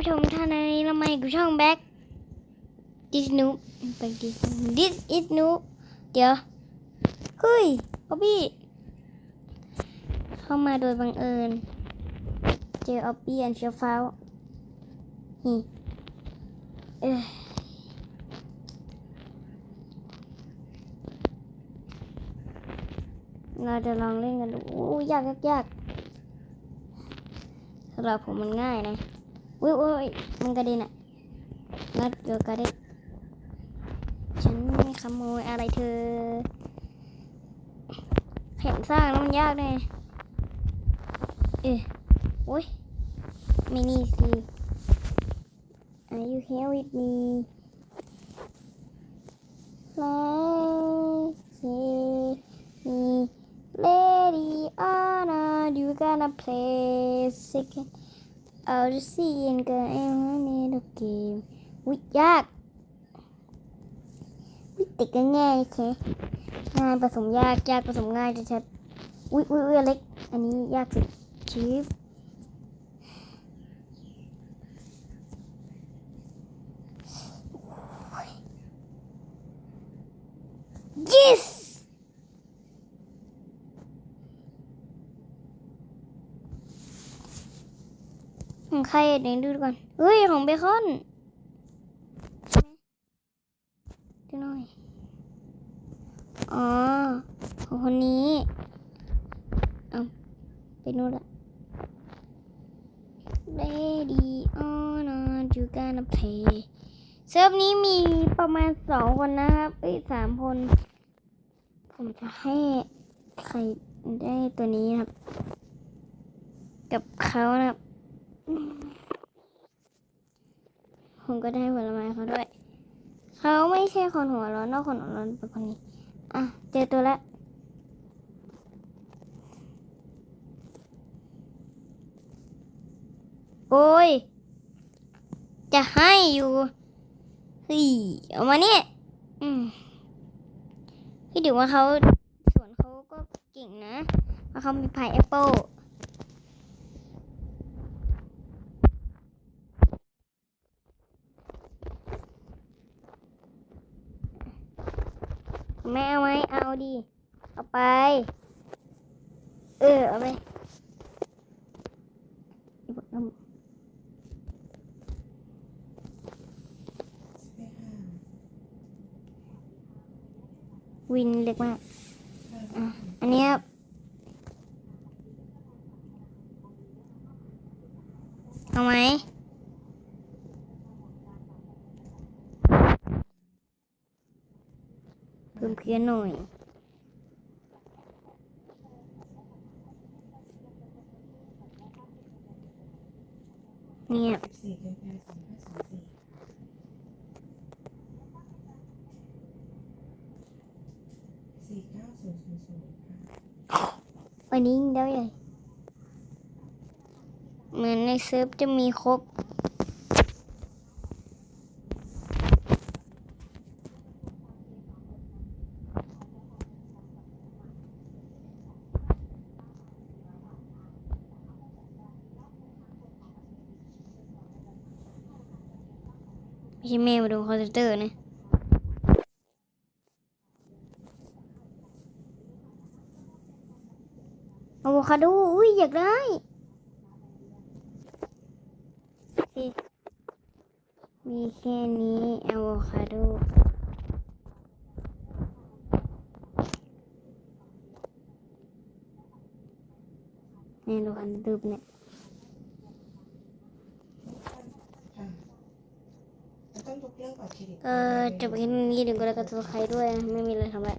ผู้ชมท่านในละไมกับช่องแบ็กดิสนูไปดิสดิสอิสนูเดี๋ยวเฮ้ยป๊อบบี้เข้ามาโดยบังเอิญ เจอออบบี้อันเชียวฟ้าวนี่เอ้ยเราจะลองเล่นกันดูอู้ยากยากยากสำหรับผมมันง่ายนะ อุ้ยอุ้ยมันกระเด็นอะงัดเกือบกระเด็นฉันไม่ขโมยอะไรเธอแผนสร้างแล้วมันยากแน่เอ๊ะโอ้ยไม่นี่สิ Are you here with me? Let's see me lady Anna you gonna play second I'll just see and go and need a game วิยากวิติดก็ง่ายแค่ง่ายผสมยากยากผสมง่ายจะชัดๆอุ้ยอุ้ยอุ้ยเล็ก อันนี้ยากสุดชีฟ ของใครเดี๋ยวดูก่อนเฮ้ยของเบคอนดูหน่อย อ๋อ ของคนนี้ เอาไปนู่นละ Lady on you gonna play เซิร์ฟนี้มีประมาณสองคนนะครับเอ้ยสามคน ผมจะให้ใครได้ตัวนี้ครับ กับเขานะครับ ผมก็ได้ผลไม้เขาด้วย เขาไม่ใช่คนหัวร้อนนอกคนหัวร้อนเป็นคนนี้ อะ เจอตัวแล้วโอ้ย จะให้อยู่เฮ้ยเอามาเนี่ยอืมพี่ถือว่าเขาสวนเขาก็เก่งนะเพราะเขามีพายแอปเปิล แม่เอาไหมเอาดิ เอาไป เออ เอาไปวินเล็กมาก อันนี้เอาไหม เพิ่มเพื่อนหน่อยเนี่ยสี่เดือนแปดสองห้าสองสี่สี่เก้าศูนย์ศูนย์ศูนย์ค่ะวันนี้ยิงได้ใหญ่เหมือนในเซิร์ฟจะมีครบ ใช่แม่มาดูคอมพิวเตอร์นะอะโวคาโดอุ้ยอยากได้มีแค่นี้อะโวคาโดนี่ดูอันดืบเนี่ย ค่ะแล้ว ต้องยกเลิกบัตรเครดิตเออจบแค่นี้ดึงก็แล้วกันตัวใครด้วย ไม่มีอะไรทำแล้ว